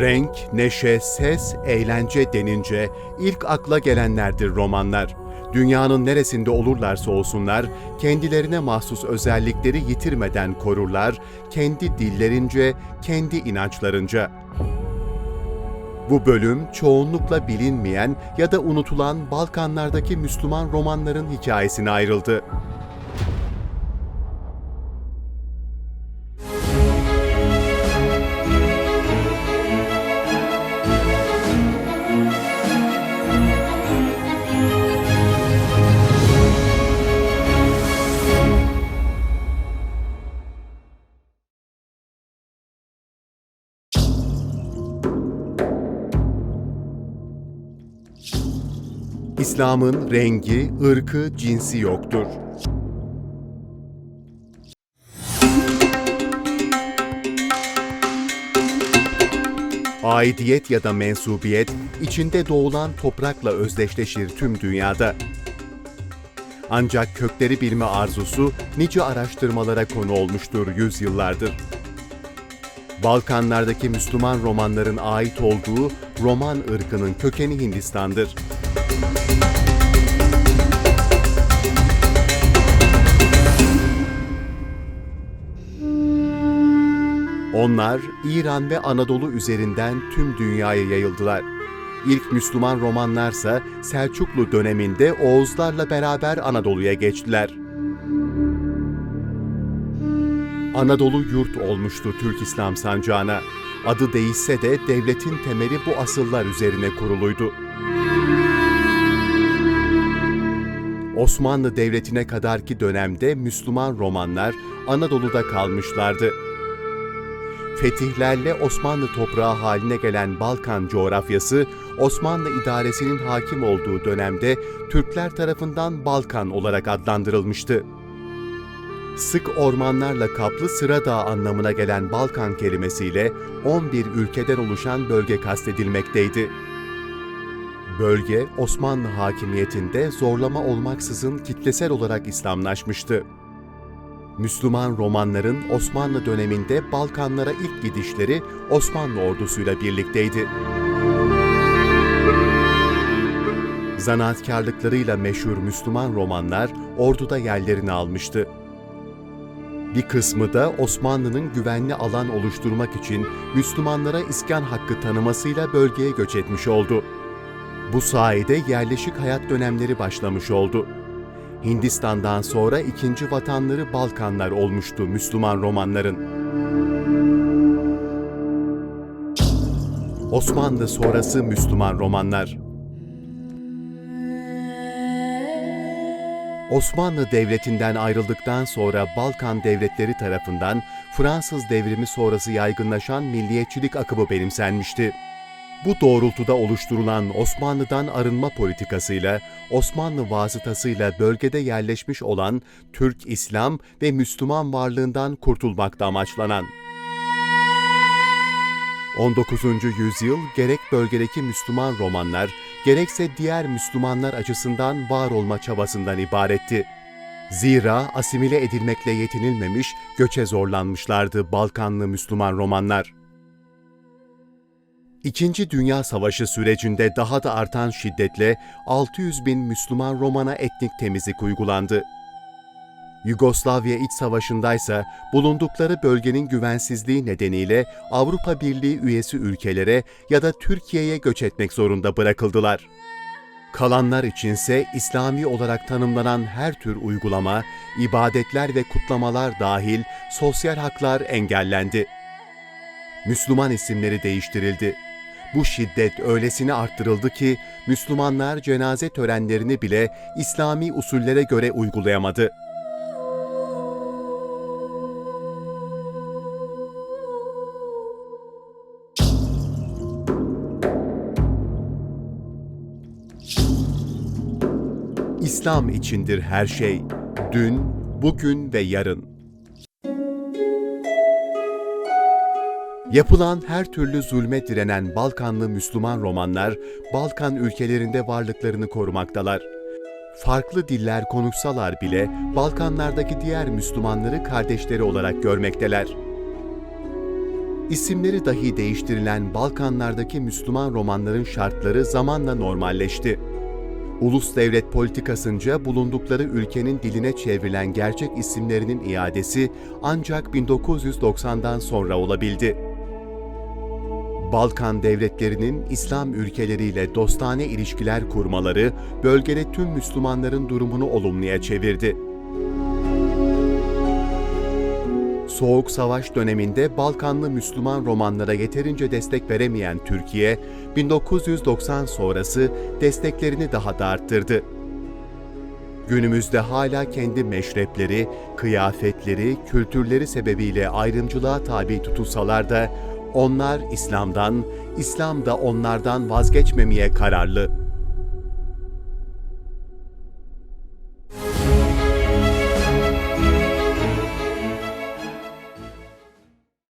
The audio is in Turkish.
Renk, neşe, ses, eğlence denince ilk akla gelenlerdir romanlar. Dünyanın neresinde olurlarsa olsunlar, kendilerine mahsus özellikleri yitirmeden korurlar, kendi dillerince, kendi inançlarınca. Bu bölüm çoğunlukla bilinmeyen ya da unutulan Balkanlardaki Müslüman romanların hikayesine ayrıldı. İslam'ın rengi, ırkı, cinsi yoktur. Aidiyet ya da mensubiyet, içinde doğulan toprakla özdeşleşir tüm dünyada. Ancak kökleri bilme arzusu nice araştırmalara konu olmuştur yüzyıllardır. Balkanlardaki Müslüman romanların ait olduğu Roman ırkının kökeni Hindistan'dır. Onlar İran ve Anadolu üzerinden tüm dünyaya yayıldılar. İlk Müslüman romanlarsa Selçuklu döneminde Oğuzlarla beraber Anadolu'ya geçtiler. Anadolu yurt olmuştu Türk İslam sancağına. Adı değişse de devletin temeli bu asıllar üzerine kuruluydu. Osmanlı Devleti'ne kadarki dönemde Müslüman romanlar Anadolu'da kalmışlardı. Fetihlerle Osmanlı toprağı haline gelen Balkan coğrafyası, Osmanlı idaresinin hakim olduğu dönemde Türkler tarafından Balkan olarak adlandırılmıştı. Sık ormanlarla kaplı sıra dağı anlamına gelen Balkan kelimesiyle 11 ülkeden oluşan bölge kastedilmekteydi. Bölge Osmanlı hakimiyetinde zorlama olmaksızın kitlesel olarak İslamlaşmıştı. Müslüman romanların Osmanlı döneminde Balkanlara ilk gidişleri Osmanlı ordusuyla birlikteydi. Zanaatkarlıklarıyla meşhur Müslüman romanlar orduda yerlerini almıştı. Bir kısmı da Osmanlı'nın güvenli alan oluşturmak için Müslümanlara iskan hakkı tanımasıyla bölgeye göç etmiş oldu. Bu sayede yerleşik hayat dönemleri başlamış oldu. Hindistan'dan sonra ikinci vatanları Balkanlar olmuştu Müslüman romanların. Osmanlı sonrası Müslüman romanlar. Osmanlı Devleti'nden ayrıldıktan sonra Balkan devletleri tarafından Fransız devrimi sonrası yaygınlaşan milliyetçilik akımı benimsenmişti. Bu doğrultuda oluşturulan Osmanlı'dan arınma politikasıyla Osmanlı vasıtasıyla bölgede yerleşmiş olan Türk İslam ve Müslüman varlığından kurtulmakta amaçlanan 19. yüzyıl gerek bölgedeki Müslüman romanlar, gerekse diğer Müslümanlar açısından var olma çabasından ibaretti. Zira asimile edilmekle yetinilmemiş, göçe zorlanmışlardı Balkanlı Müslüman romanlar. İkinci Dünya Savaşı sürecinde daha da artan şiddetle 600 bin Müslüman Romana etnik temizlik uygulandı. Yugoslavya İç Savaşı'ndaysa bulundukları bölgenin güvensizliği nedeniyle Avrupa Birliği üyesi ülkelere ya da Türkiye'ye göç etmek zorunda bırakıldılar. Kalanlar içinse İslami olarak tanımlanan her tür uygulama, ibadetler ve kutlamalar dahil sosyal haklar engellendi. Müslüman isimleri değiştirildi. Bu şiddet öylesine arttırıldı ki Müslümanlar cenaze törenlerini bile İslami usullere göre uygulayamadı. İslam içindir her şey. Dün, bugün ve yarın. Yapılan her türlü zulme direnen Balkanlı Müslüman romanlar, Balkan ülkelerinde varlıklarını korumaktalar. Farklı diller konuşsalar bile Balkanlardaki diğer Müslümanları kardeşleri olarak görmekteler. İsimleri dahi değiştirilen Balkanlardaki Müslüman romanların şartları zamanla normalleşti. Ulus devlet politikasınca bulundukları ülkenin diline çevrilen gerçek isimlerinin iadesi ancak 1990'dan sonra olabildi. Balkan devletlerinin İslam ülkeleriyle dostane ilişkiler kurmaları bölgede tüm Müslümanların durumunu olumluya çevirdi. Soğuk Savaş döneminde Balkanlı Müslüman romanlara yeterince destek veremeyen Türkiye, 1990 sonrası desteklerini daha da arttırdı. Günümüzde hala kendi meşrepleri, kıyafetleri, kültürleri sebebiyle ayrımcılığa tabi tutulsalar da onlar İslam'dan, İslam da onlardan vazgeçmemeye kararlı.